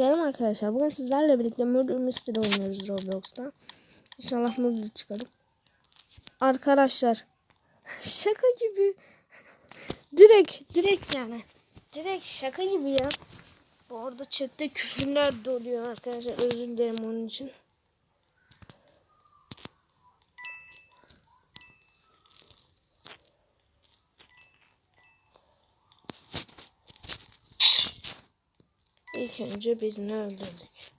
Selam arkadaşlar. Bugün sizlerle birlikte Murder Mystery oynuyoruz Roblox'ta. İnşallah Murder çıkarım. Arkadaşlar şaka gibi. direkt direkt yani. Direkt şaka gibi ya. Bu arada chatte küfürler doluyor arkadaşlar. Özür dilerim onun için. İlk önce birini öldürdük.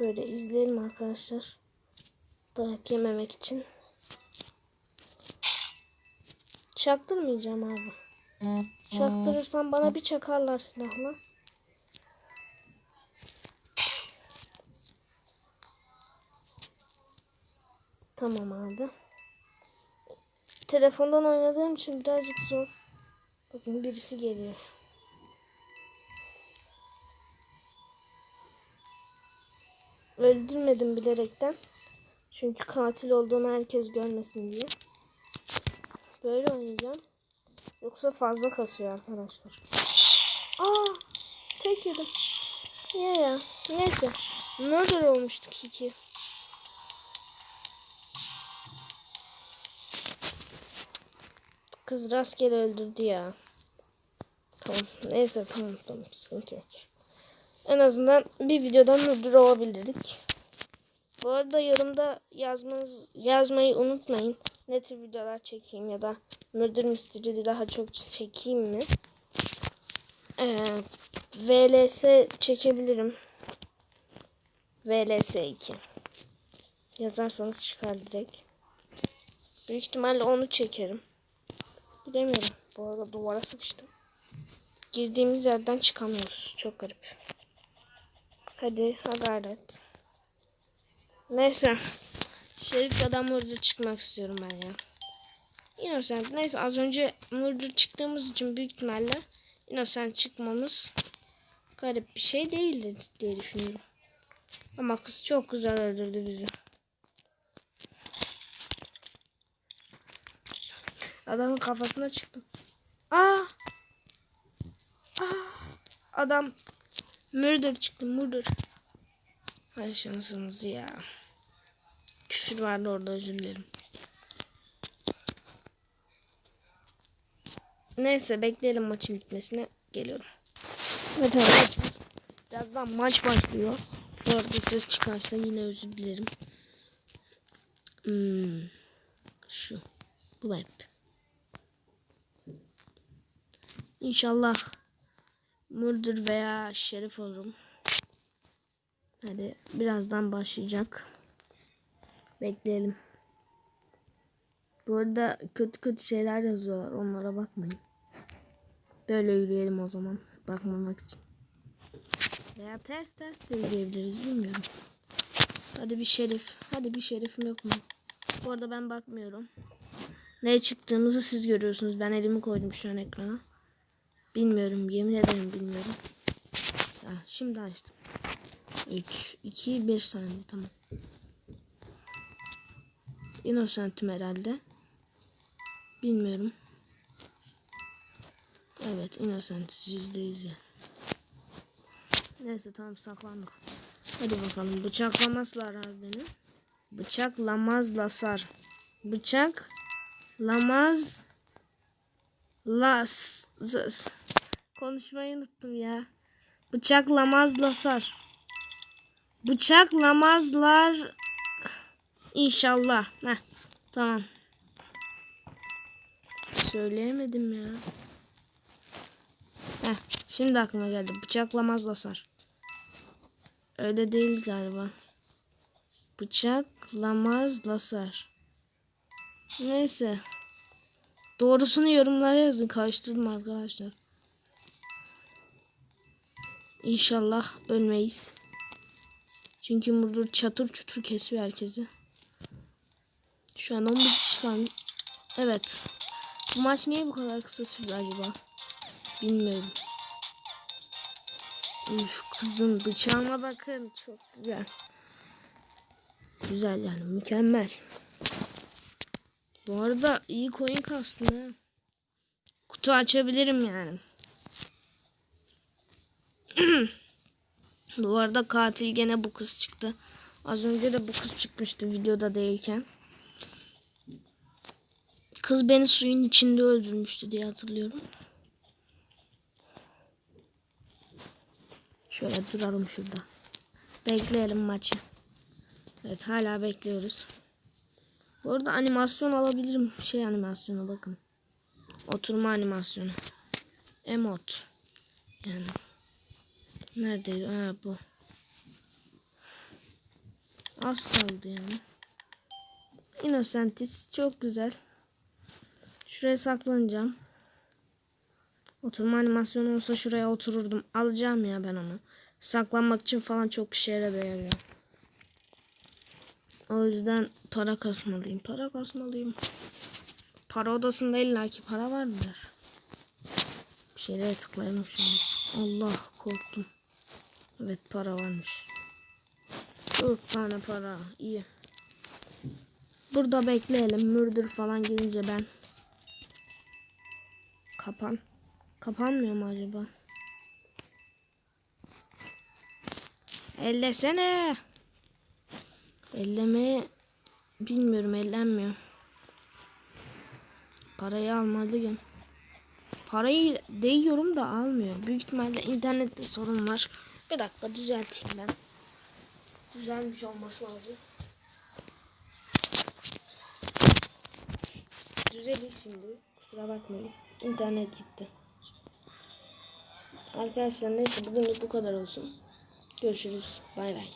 Böyle izleyelim arkadaşlar. Dayak yememek için. Çaktırmayacağım abi. Çaktırırsam bana bir çakarlar silahla. Tamam abi. Telefondan oynadığım için birazcık zor. Bakın birisi geliyor. Öldürmedim bilerekten. Çünkü katil olduğumu herkes görmesin diye. Böyle oynayacağım. Yoksa fazla kasıyor arkadaşlar. Aa, tek yedim. Ya ya. Neyse. Murder olmuştuk iki. Kız rastgele öldürdü ya. Tamam. Neyse tamam tamam. Sıkıntı yok. En azından bir videodan murder olabilirdik. Bu arada yorumda yazmanız, yazmayı unutmayın. Ne tür videolar çekeyim ya da Murder Mystery'de daha çok çekeyim mi? Ee, VLS çekebilirim. VLS 2. Yazarsanız çıkar direkt. Büyük ihtimalle onu çekerim. Bilemiyorum. Bu arada duvara sıkıştım. Girdiğimiz yerden çıkamıyoruz. Çok garip. Hadi ha gayret. Neyse. Şerif adam murder çıkmak istiyorum ben ya. Innocent. Neyse az önce murder çıktığımız için büyük ihtimalle Innocent çıkmamız garip bir şey değildi diye düşünüyorum. Ama kız çok güzel öldürdü bizi. Adamın kafasına çıktım. Aa! Aa! Adam murder çıktı murder. Hay şansımız ya. Küfür vardı orada özür dilerim. Neyse bekleyelim maçın bitmesine geliyorum. Evet arkadaşlar. Birazdan maç başlıyor. Bu arada ses çıkarsa yine özür dilerim. Hmm. Şu. Bu map. İnşallah Murder veya Şerif olurum. Hadi birazdan başlayacak. Bekleyelim. Bu arada kötü kötü şeyler yazıyorlar. Onlara bakmayın. Böyle yürüyelim o zaman. Bakmamak için. Veya ters ters de yürüyebiliriz. Bilmiyorum. Hadi bir şerif. Hadi bir şerifim yok mu? Bu arada ben bakmıyorum. Ne çıktığımızı siz görüyorsunuz. Ben elimi koydum şu an ekrana. Bilmiyorum. Yemin ederim bilmiyorum. Ha, şimdi açtım. 3, 2, 1 saniye. Tamam. Innocentim herhalde. Bilmiyorum. Evet Innocentiz %100 ya. Neyse tamam saklandık. Hadi bakalım bıçaklamazlar abi beni. Bıçaklamazlasar. Bıçak lamaz las z- konuşmayı unuttum ya. Bıçaklamazlasar. Bıçaklamazlar İnşallah. Heh, tamam. Söyleyemedim ya. Heh, şimdi aklıma geldi. Bıçaklamazla sar. Öyle değil galiba. Bıçaklamazla sar. Neyse. Doğrusunu yorumlara yazın. Karıştırdım arkadaşlar. İnşallah ölmeyiz. Çünkü Murdur çatır çutur kesiyor herkesi. Şu an 11 kişi kalmış. Evet. Bu maç niye bu kadar kısa sürdü acaba? Bilmiyorum. Üf kızın bıçağına bakın. Çok güzel. Güzel yani mükemmel. Bu arada iyi coin kastım ha. Kutu açabilirim yani. Bu arada katil gene bu kız çıktı. Az önce de bu kız çıkmıştı videoda değilken. Kız beni suyun içinde öldürmüştü diye hatırlıyorum. Şöyle duralım şurada. Bekleyelim maçı. Evet hala bekliyoruz. Bu arada animasyon alabilirim. Şey animasyonu bakın. Oturma animasyonu. Emot. Yani. Neredeydi? Ha bu. Az kaldı yani. Innocentis çok güzel. Şuraya saklanacağım. Oturma animasyonu olsa şuraya otururdum. Alacağım ya ben onu. Saklanmak için falan çok işe yarıyor. O yüzden para kasmalıyım. Para kasmalıyım. Para odasında illaki para vardır. Bir şeylere tıklayalım şimdi. Allah korktum. Evet para varmış. Dört tane para. İyi. Burada bekleyelim. Mürdür falan gelince ben. Kapan. Kapanmıyor mu acaba? Ellesene. Elleme bilmiyorum ellenmiyor. Parayı almalıyım. Parayı değiyorum da almıyor. Büyük ihtimalle internette sorun var. Bir dakika düzelteyim ben. Düzelmiş olması lazım. Düzelir şimdi. Kusura bakmayın. İnternet gitti. Arkadaşlar neyse bugünlük bu kadar olsun. Görüşürüz. Bay bay.